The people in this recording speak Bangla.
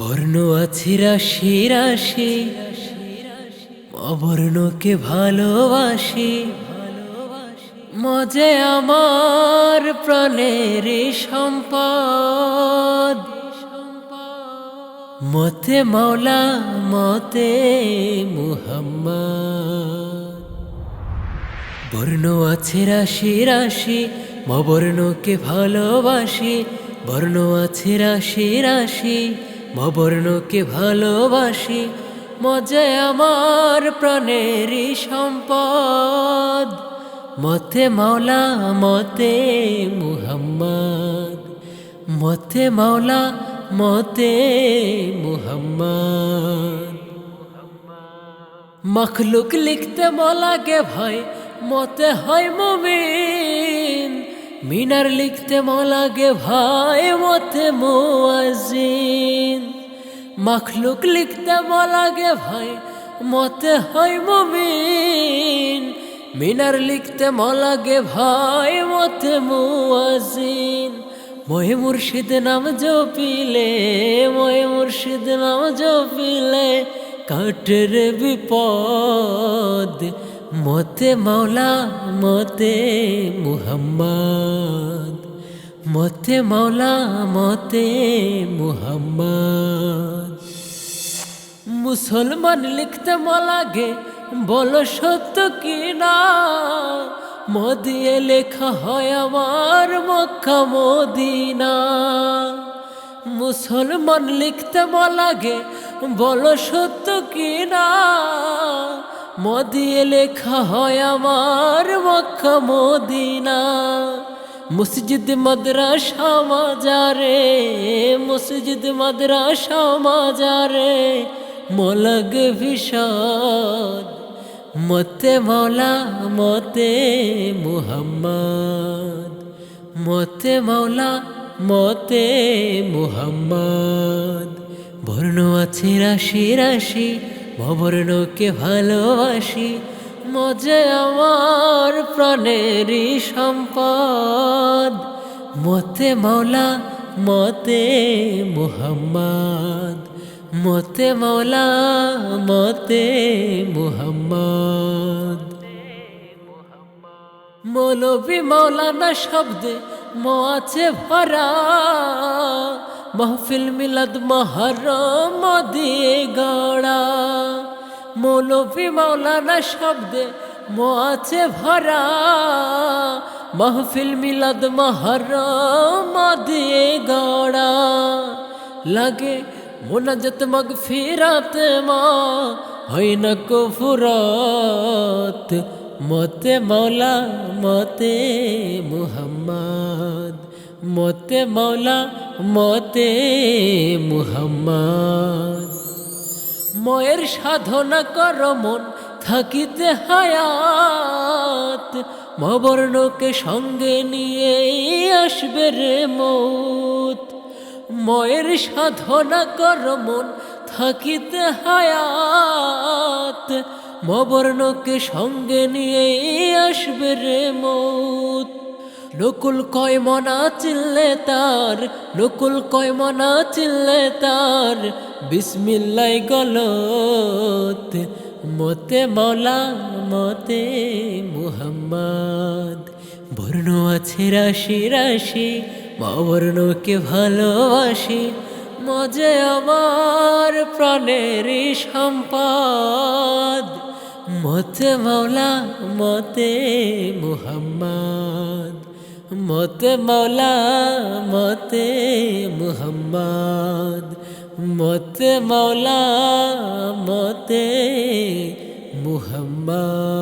বর্ণ আছে রাশি রাশি, অবর্ণকে ভালোবাসি। মজে আমার প্রাণের সম্পদ। মতে মাওলা, মতে মুহাম্মদ। বর্ণ আছে রাশি রাশি মবর্ণকে ভালোবাসি। বর্ণ আছে রাশি রাশি মবর্ণকে ভালোবাসি মজায় আমার প্রাণেরই সম্পদ। মতে মাওলা, মতে মুহাম্মদ। মতে মাওলা, মতে মুহাম্মদ। মখলুক লিখতে মলাগে ভাই, মতে হয় মুমিন। মিনার লিখতে মলাগে ভাই, মতে মোয়াজিন মখলুক লিখতে মলাগে ভাই, মতে হয় মুমিন। মিনার লিখতে মলাগে ভাই, মতে মুয়াজিন মহে মুর্শিদ নাম জপিলে, মহে মুর্শিদ নাম জপিলে, কাটের বিপদ মতে মাওলা, মতে মুহাম্মদ। মতে মাওলা, মতে মুহাম্মদ। মুসলমান লিখতে মলাগে বলো সত্য কি না? মদিয়ে লেখা হয় আমার মক্কা, মদিনা। মুসলমান লিখতে মলাগে বলো সত্য কি না? মদিয়ে লেখা হয় আমার মক্কা মদিনা। মসজিদ মাদ্রাসা মাজারে, মসজিদ মাদ্রাসা মাজারে, মলগ ভীষণ মতে মৌলা মতে মুহাম্মদ। মতে মৌলা মতে মুহাম্মদ। বর্ণ আছে রাশি রাশি ভবর্ণকে ভালোবাসি, মজে আমার প্রাণেরই সম্পদ। মতে মৌলা মতে মুহাম্মদ। মতে মৌলা মতে মুহাম্মদ। মৌলবী মৌলানা শব্দে মো আছে ভরা। মহফিল মিলাদ মহরম দিয়ে গড়া। মৌলবী মৌলানা শব্দে মো আছে ভরা। মহফিল মিলাদ মহরম দিয়ে গড়া। লাগে মোনাজত মগ ফিরাত মা, হয় না কুফুরত। মতে মৌলা মতে মুহাম্মদ। মতে মৌলা মতে মুহাম্মদ। ময়ের সাধনা কর মন, থাকিতে হায়াত। মবর্ণকে সঙ্গে নিয়ে আসবে রে মৌত। ময়ের সাধনা কর মন, থাকিতে হায়াত। মবর্ণকে সঙ্গে নিয়ে আসবে রে মৌত। নকুল কয় মনা চিল্লে তার, নকুল কয় মনা চিল্লে তার। বিসমিল্লাই গলত, মতে মলা মতে মুহাম্মদ। বর্ণ আছে রাশি রাশি বর্ণকে ভালোবাসি। মজে আমার প্রাণেরই সম্পদ। মতে মাওলা, মতে মুহাম্মদ। মতে মাওলা মতে মুহাম্মদ মতে মাওলা মতে মুহাম্মদ